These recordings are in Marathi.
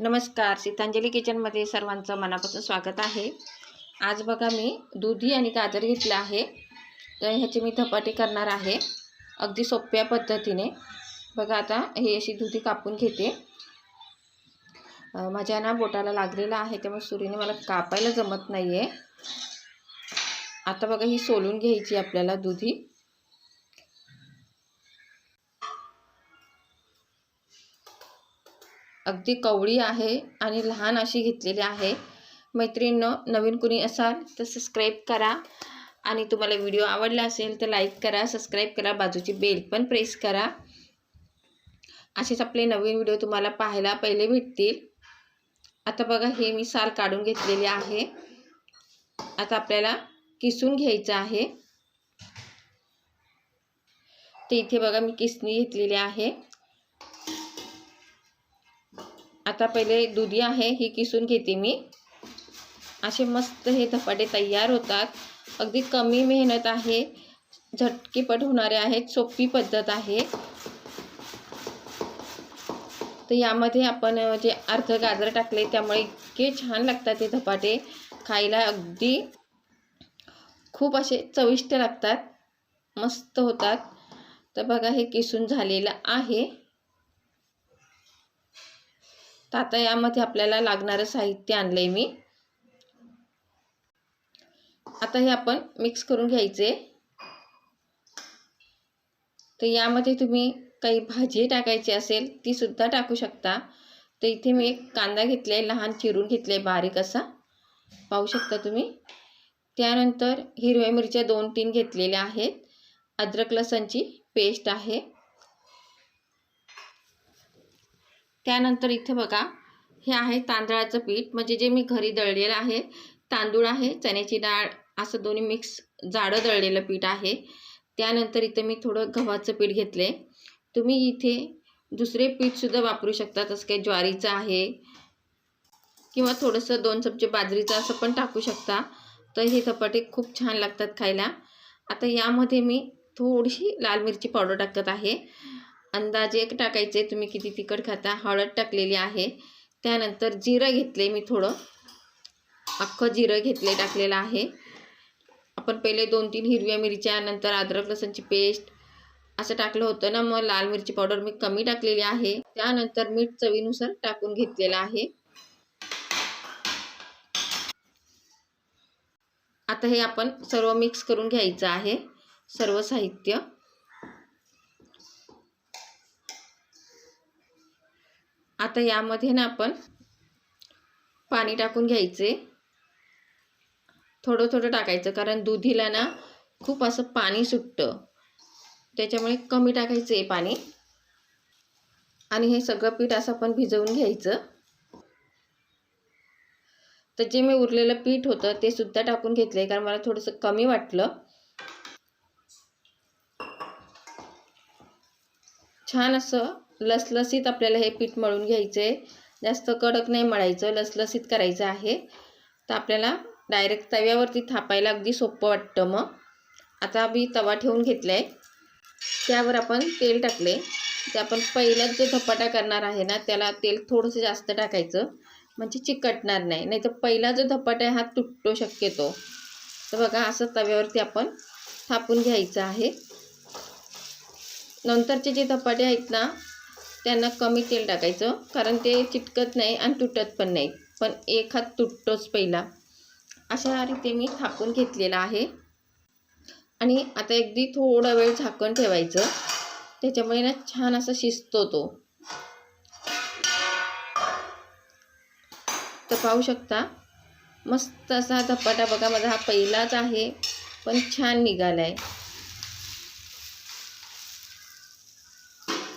नमस्कार सीतांजली किचनमध्ये सर्वांचं मनापासून स्वागत आहे. आज बघा मी दुधी आणि गाजर घेतलं आहे. तर ह्याची मी धपाटी करणार आहे अगदी सोप्या पद्धतीने. बघा आता ही अशी दुधी कापून घेते. माझ्या ना बोटाला लागलेलं आहे त्यामुळे सुरीने मला कापायला जमत नाही आहे आता बघा ही सोलून घ्यायची आपल्याला दुधी. अगदी कवळी आहे आणि लहान अशी घेतलेली आहे. मैत्रिणींनो नवीन कुणी असाल तर सबस्क्राईब करा. आणि तुम्हाला व्हिडिओ आवडला असेल तर लाईक करा सबस्क्राईब करा बाजूची बेल पण प्रेस करा. असेच आपले नवीन व्हिडिओ तुम्हाला पाहायला पहिले भेटतील. आता बघा हे मी साल काढून घेतलेली आहे. आता आपल्याला किसून घ्यायचं आहे. ते इथे बघा मी किसणी घेतलेली आहे. आता पहिले दुधी आहे ही किसून घेते मी. असे मस्त हे धपाटे तयार होतात. अगदी कमी मेहनत आहे झटकेपट होणारे आहेत सोपी पद्धत आहे. तर यामध्ये आपण जे अर्ध गाजर टाकले त्यामुळे इतके छान लागतात हे धपाटे. खायला अगदी खूप असे चविष्ट लागतात. मस्त होतात. तर बघा हे किसून झालेलं आहे. तर आता यामध्ये आपल्याला लागणारं साहित्य आणलं आहे मी. आता हे आपण मिक्स करून घ्यायचे. तर यामध्ये तुम्ही काही भाजी टाकायची असेल ती सुद्धा टाकू शकता. तर इथे मी एक कांदा घेतला आहे लहान चिरून घेतले बारीक असा. पाहू शकता तुम्ही. त्यानंतर हिरव्या मिरच्या दोन तीन घेतलेल्या आहेत. अद्रक लसणची पेस्ट आहे. त्यानंतर इथे बघा हे आहे तांदळाचं पीठ. म्हणजे जे मी घरी दळलेलं आहे तांदूळ आहे चण्याची डाळ असं दोन्ही मिक्स जाडं दळलेलं पीठ आहे. त्यानंतर इथे मी थोडं गव्हाचं पीठ घेतले. तुम्ही इथे दुसरे पीठसुद्धा वापरू शकता तसं काही ज्वारीचं आहे किंवा थोडंसं दोन चमचे बाजरीचं असं पण टाकू शकता. तर हे धपाटे खूप छान लागतात खायला. आता यामध्ये मी थोडीशी लाल मिरची पावडर टाकत आहे. अंदाजे टाकायचे. तुम्ही किती तिखट खाता? हळद टाकलेली आहे. त्यानंतर जिरं घेतले मी थोडं. अख्खं जिरं घेतले टाकलेलं आहे. आपण पहिले दोन तीन हिरव्या मिरच्या नंतर अद्रक लसणची पेस्ट असं टाकलं होतं ना. मग लाल मिरची पावडर मी कमी टाकलेली आहे. त्यानंतर मीठ चवीनुसार टाकून घेतलेलं आहे. आता हे आपण सर्व मिक्स करून घ्यायचं आहे. सर्व साहित्य. आता यामध्ये ना आपण पाणी टाकून घ्यायचे. थोडं थोडं टाकायचं कारण दुधीला ना खूप असं पाणी सुटतं. त्याच्यामुळे कमी टाकायचं आहे पाणी. आणि हे सगळं पीठ असं आपण भिजवून घ्यायचं. तर जे मी उरलेलं पीठ होतं ते सुद्धा टाकून घेतलं कारण मला थोडंसं कमी वाटलं. छान असं लसलसीत आपल्याला हे पीठ मळून घ्यायचं आहे जास्त कडक नाही मळायचं लसलसीत करायचं आहे. तर आपल्याला डायरेक्ट तव्यावरती थापायला अगदी सोपं वाटतं मग. आता मी तवा ठेवून घेतला आहे त्यावर आपण तेल टाकले ते आपण पहिलाच जो धपाटा करणार आहे ना त्याला तेल थोडंसं जास्त टाकायचं. म्हणजे चिकटणार नाही. नाही तर पहिला जो धपाटा आहे हा तुटतो शक्यतो. तर बघा असं तव्यावरती आपण थापून घ्यायचं आहे. नंतरचे जे धपाटे आहेत ना त्यांना कमी तेल टाकायचं कारण ते चिटकत नाही आणि तुटत पण नाही. पण एक हात तुटतोच पहिला. अशा रीते मी थापून घेतलेला आहे. आणि आता अगदी थोडा वेळ झाकण ठेवायचं. त्याच्यामुळे ना छान असा शिजतो तो. तर पाहू शकता मस्त असा धपाटा. बघा माझा हा पहिलाच आहे पण छान निघाला आहे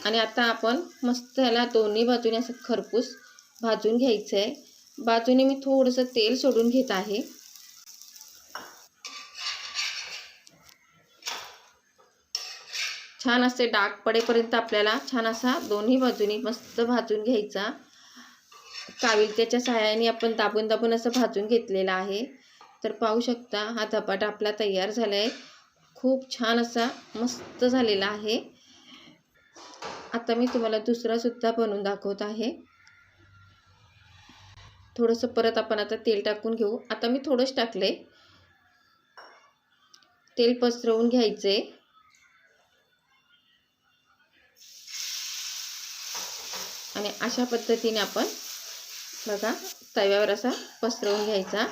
आणि आता आपण मस्त ह्याला दोन्ही बाजूने असं खरपूस भाजून घ्यायचं आहे बाजूने मी थोडंसं तेल सोडून घेत आहे. छान असे डाग पडेपर्यंत आपल्याला छान असा दोन्ही बाजूनी मस्त भाजून घ्यायचा. काविलत्याच्या सहाय्याने आपण दाबून दाबून असं भाजून घेतलेलं आहे. तर पाहू शकता हा धपाटा आपला तयार झाला आहे खूप छान असा मस्त झालेला आहे. आता मी तुम्हाला दुसरा सुद्धा बनवून दाखवत आहे. थोडंसं परत आपण आता तेल टाकून घेऊ. आता मी थोडंच टाकले. तेल पसरवून घ्यायचे. आणि अशा पद्धतीने आपण बघा तव्यावर असा पसरवून घ्यायचा.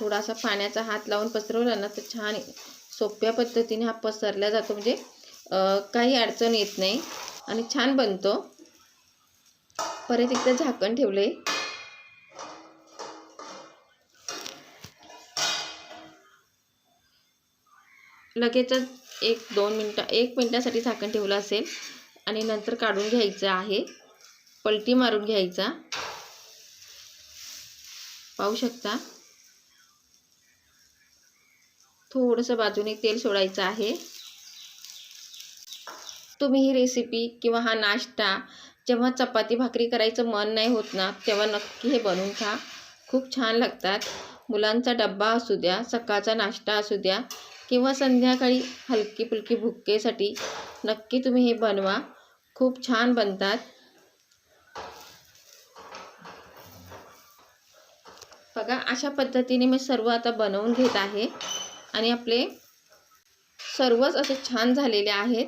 थोडासा पाण्याचा हात लावून पसरवला ना तर छान सोप्या पद्धतीने हा पसरला जातो. म्हणजे काही अडचण येत नाही. आणि छान बनतो. परत एकदा झाकण ठेवले. लगेचच एक दोन मिनटं एक मिनटासाठी झाकण ठेवलं असेल. आणि नंतर काढून घ्यायचं आहे. पलटी मारून घ्यायचा. पाहू शकता? थोडंसं बाजूने तेल सोडायचं आहे. तुम्ही ही रेसिपी किंवा हा नाश्ता जेव्हा चपाती भाकरी करायचं मन नाही होत ना तेव्हा नक्की हे बनवून खा. खूप छान लागतात. मुलांचा डब्बा असू द्या सकाळचा नाश्ता असू द्या किंवा संध्याकाळी हलकी फुलकी भुक्केसाठी नक्की तुम्ही हे बनवा. खूप छान बनतात. बघा अशा पद्धतीने मी सर्व आता बनवून घेत आहे आणि आपले सर्वच असे छान झालेले आहेत.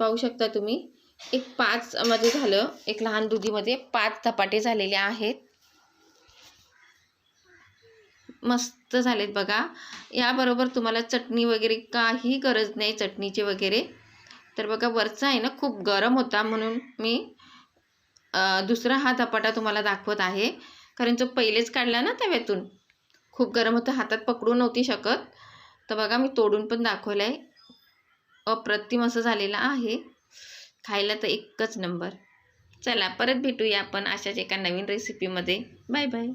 पाहू शकता तुम्ही. एक पाच मध्ये झालं. एक लहान दुधीमध्ये पाच धपाटे झालेले आहेत. मस्त झालेत बघा. याबरोबर तुम्हाला चटणी वगैरे काही गरज नाही चटणीची वगैरे. तर बघा वरचा आहे ना खूप गरम होता म्हणून मी दुसरा हा धपाटा तुम्हाला दाखवत आहे. कारण जो पहिलेच काढला ना तव्यातून खूप गरम होतं. हातात पकडू नव्हती शकत. तर बघा मी तोडून पण दाखवलं आहे अप्रतिम असं झालेलं आहे. खायला तर एकच नंबर चला परत भेटूया आपण अशाच एका नवीन रेसिपीमध्ये बाय बाय